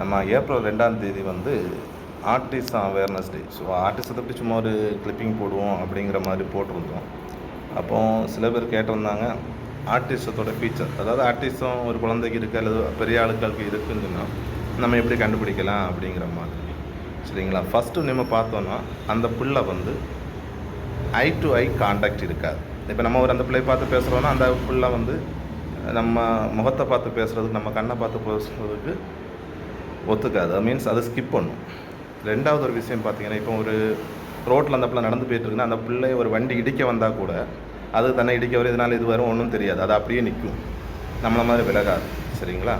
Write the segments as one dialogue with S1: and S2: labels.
S1: நம்ம ஏப்ரல் ரெண்டாம் தேதி வந்து ஆர்டிசம் அவேர்னஸ் டே ஸோ ஆர்டிசத்தை பற்றி சும்மா ஒரு கிளிப்பிங் போடுவோம் அப்படிங்கிற மாதிரி போட்டிருந்தோம். அப்போ சில பேர் கேட்டிருந்தாங்க ஆர்டிசத்தோட ஃபீச்சர் அதாவது ஆர்டிசம் ஒரு குழந்தைக்கு இருக்குது அல்லது பெரிய ஆளுக்களுக்கு இருக்குன்னு சொன்னால் நம்ம எப்படி கண்டுபிடிக்கலாம் அப்படிங்கிற மாதிரி. சரிங்களா? ஃபஸ்ட்டு நம்ம பார்த்தோன்னா அந்த பிள்ளை வந்து ஐ டு ஐ காண்டாக்ட் இருக்காது. இப்போ நம்ம ஒரு அந்த பிள்ளையை பார்த்து பேசுகிறோன்னா அந்த பிள்ளை வந்து நம்ம முகத்தை பார்த்து பேசுகிறதுக்கு நம்ம கண்ணை பார்த்து பேசுகிறதுக்கு ஒத்துக்காது? அது மீன்ஸ் அதை ஸ்கிப் பண்ணும் ரெண்டாவது ஒரு விஷயம் பார்த்தீங்கன்னா இப்போ ஒரு ரோட்டில் அந்த பிள்ளை நடந்து போயிட்டுருக்குன்னா அந்த பிள்ளை ஒரு வண்டி இடிக்க வந்தால் கூட அது தன்னை இடிக்க வரும் இதனால் இது வரும் ஒன்றும் தெரியாது. அது அப்படியே நிற்கும். நம்மளை மாதிரி விலகாது. சரிங்களா?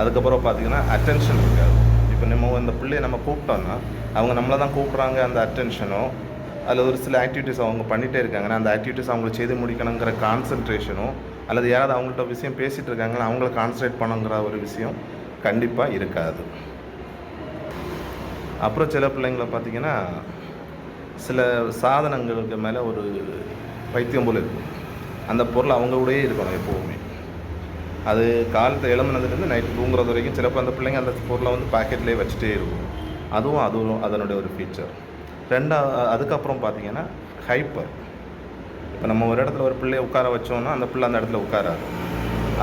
S1: அதுக்கப்புறம் பார்த்தீங்கன்னா அட்டென்ஷன் இருக்காது. இப்போ நம்ம அந்த பிள்ளையை நம்ம கூப்பிட்டோன்னா அவங்க நம்மளை தான் கூப்பிட்றாங்க அந்த அட்டென்ஷனோ அதில் ஒரு சில ஆக்டிவிட்டீஸ் அவங்க பண்ணிகிட்டே இருக்காங்கன்னா அந்த ஆக்டிவிட்டீஸ் அவங்கள செய்து முடிக்கணுங்கிற கான்சன்ட்ரேஷனோ அல்லது யாராவது அவங்கள்ட்ட விஷயம் பேசிகிட்டு இருக்காங்கன்னா அவங்கள கான்சன்ட்ரேட் பண்ணுங்கிற ஒரு விஷயம் கண்டிப்பாக இருக்காது. அப்புறம் சில பிள்ளைங்களை பார்த்தீங்கன்னா சில சாதனங்களுக்கு மேலே ஒரு பைத்தியம் போல் இருக்கும். அந்த பொருள் அவங்க கூடயே இருக்கணும் எப்போவுமே. அது காலத்தை எழும்புனதுலேருந்து நைட் தூங்குறது வரைக்கும் சிலப்போ அந்த பிள்ளைங்க அந்த பொருளை வந்து பாக்கெட்லேயே வச்சுட்டே இருக்கும். அதுவும் அதுவும் அதனுடைய ஒரு ஃபீச்சர் ரெண்டா அதுக்கப்புறம் பார்த்திங்கன்னா ஹைப்பர் இப்போ நம்ம ஒரு இடத்துல ஒரு பிள்ளைய உட்கார வச்சோன்னா அந்த பிள்ளை அந்த இடத்துல உட்காராது.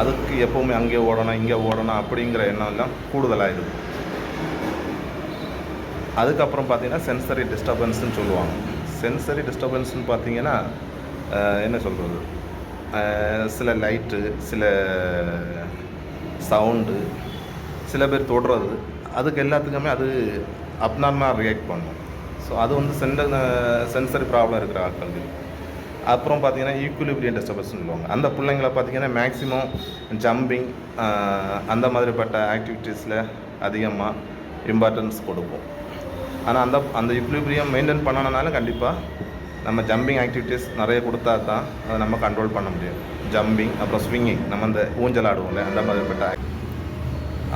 S1: அதுக்கு எப்போவுமே அங்கே ஓடணும் இங்கே ஓடணும் அப்படிங்கிற எண்ணம் எல்லாம் கூடுதலாக அதுக்கப்புறம் பார்த்தீங்கன்னா சென்சரி டிஸ்டர்பன்ஸ்னு சொல்லுவாங்க. சென்சரி டிஸ்டர்பன்ஸ்னு பார்த்தீங்கன்னா என்ன சொல்கிறது சில லைட்டு சில சவுண்டு சில பேர் தொடுறது அதுக்கு எல்லாத்துக்குமே அது அப்நார்மலாக ரியாக்ட் பண்ணும். ஸோ அது வந்து சென்ட சென்சரி ப்ராப்ளம் இருக்கிற ஆட்களுக்கு அப்புறம் பார்த்தீங்கன்னா ஈக்குலிபிரியம் டிஸ்டர்பன்ஸ் சொல்லுவாங்க. அந்த பிள்ளைங்கள பார்த்தீங்கன்னா மேக்ஸிமம் ஜம்பிங் அந்த மாதிரிப்பட்ட ஆக்டிவிட்டீஸில் அதிகமாக இம்பார்ட்டன்ஸ் கொடுப்போம் ஆனால் அந்த அந்த ஈக்குலிபிரியம் மெயின்டைன் பண்ணனால கண்டிப்பாக நம்ம ஜம்பிங் ஆக்டிவிட்டீஸ் நிறைய கொடுத்தா தான் அதை நம்ம கண்ட்ரோல் பண்ண முடியும். ஜம்பிங் அப்புறம் ஸ்விங்கிங் நம்ம அந்த ஊஞ்சல் ஆடுவோம்ல அந்த மாதிரிப்பட்ட act-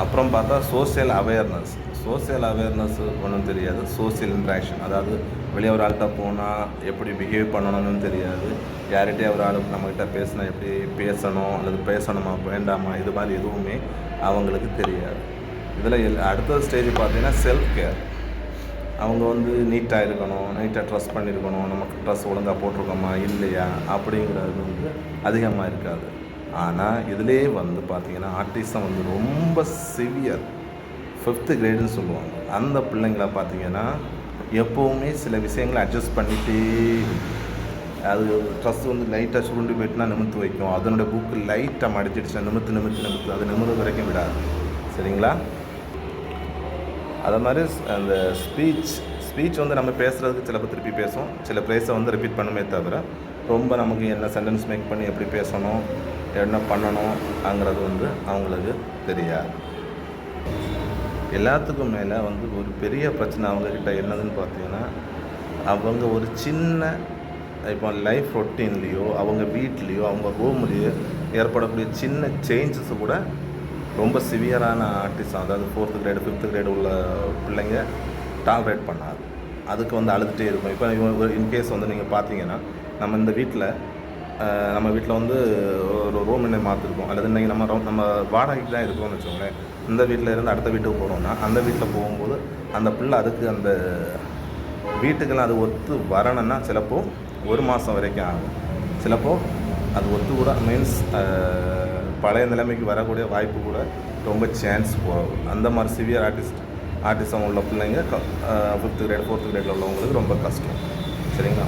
S1: அப்புறம் பார்த்தா சோஷியல் அவேர்னஸ் சோஷியல் அவேர்னஸ் ஒன்றும் தெரியாது. சோசியல் இன்ட்ராக்ஷன் அதாவது வெளியே ஒரு ஆள்கிட்ட போனால் எப்படி பிஹேவ் பண்ணணும்னு தெரியாது. யார்கிட்டயே ஒரு ஆள் நம்மக்கிட்ட பேசினா எப்படி பேசணும்? அல்லது பேசணுமா? வேண்டாமா? இது மாதிரி எதுவுமே அவங்களுக்கு தெரியாது. இதில் எல் அடுத்த ஸ்டேஜ் பார்த்தீங்கன்னா செல்ஃப் கேர் அவங்க வந்து நீட்டாக இருக்கணும் நீட்டாக ட்ரெஸ் பண்ணியிருக்கணும் நமக்கு ட்ரெஸ் ஒழுங்காக போட்டிருக்கோமா? இல்லையா? அப்படிங்கிறது வந்து அதிகமாக இருக்காது. ஆனால் இதிலே வந்து பார்த்தீங்கன்னா ஆர்டிசம் வந்து ரொம்ப சிவியர் ஃபிஃப்த்து கிரேடுன்னு சொல்லுவாங்க. அந்த பிள்ளைங்களை பார்த்தீங்கன்னா எப்போவுமே சில விஷயங்களை அட்ஜஸ்ட் பண்ணிகிட்டே அது ட்ரெஸ் வந்து லைட்டாக சுருண்டு போயிட்டுனா நிமித்து வைக்கும். அதனோட புக்கு லைட்டாக மடிச்சிடுச்சுன்னா நிமித்து நிமித்து நிமித்து அது நிமிர்றது வரைக்கும் விடாது. சரிங்களா? அதை மாதிரி அந்த ஸ்பீச் ஸ்பீச் வந்து நம்ம பேசுகிறதுக்கு சிலப்போ திருப்பி பேசும் சில ப்ளேஸை வந்து ரிப்பீட் பண்ணுமே தவிர ரொம்ப நமக்கு என்ன சென்டென்ஸ் மேக் பண்ணி எப்படி பேசணும் என்ன பண்ணணும்ங்கிறது வந்து அவங்களுக்கு தெரியாது. எல்லாத்துக்கும் மேலே வந்து ஒரு பெரிய பிரச்சனை அவங்கக்கிட்ட என்னதுன்னு பார்த்தீங்கன்னா அவங்க ஒரு சின்ன இப்போ லைஃப் ரொட்டீன்லேயோ அவங்க வீட்லேயோ அவங்க ரூம்லேயோ ஏற்படக்கூடிய சின்ன சேஞ்சஸ் கூட ரொம்ப சிவியரான ஆர்டிஸ்ட் அதாவது ஃபோர்த்து கிரேடு ஃபிஃப்த்து கிரேடு உள்ள பிள்ளைங்க டாலரேட் பண்ணாது. அதுக்கு வந்து அழுதுகிட்டே இருக்கும். இப்போ இன்கேஸ் வந்து நீங்கள் பார்த்தீங்கன்னா நம்ம இந்த வீட்டில் நம்ம வீட்டில் வந்து ஒரு ரூம் என்ன மாற்றிருக்கோம் அல்லது இன்றைக்கி நம்ம room- நம்ம வாடகைக்கு தான் இருக்கோம்னு வச்சுக்கோங்களேன். இந்த வீட்டில் இருந்து அடுத்த வீட்டுக்கு போகிறோம்னா அந்த வீட்டில் போகும்போது அந்த பிள்ளை அதுக்கு அந்த வீட்டுக்கெல்லாம் அது ஒத்து வரணும்னா சிலப்போ ஒரு மாதம் வரைக்கும் ஆகும். சிலப்போ அது ஒத்து கூட மீன்ஸ் பழைய நிலைமைக்கு வரக்கூடிய வாய்ப்பு கூட ரொம்ப சான்ஸ் போகும். அந்த மாதிரி சிவியர் ஆர்டிஸ்ட் ஆர்டிசம் உள்ள பிள்ளைங்க ஃபிஃப்த்து கிரேட் ஃபோர்த்து கிரேடில் உள்ளவங்களுக்கு ரொம்ப கஷ்டம். சரிங்களா?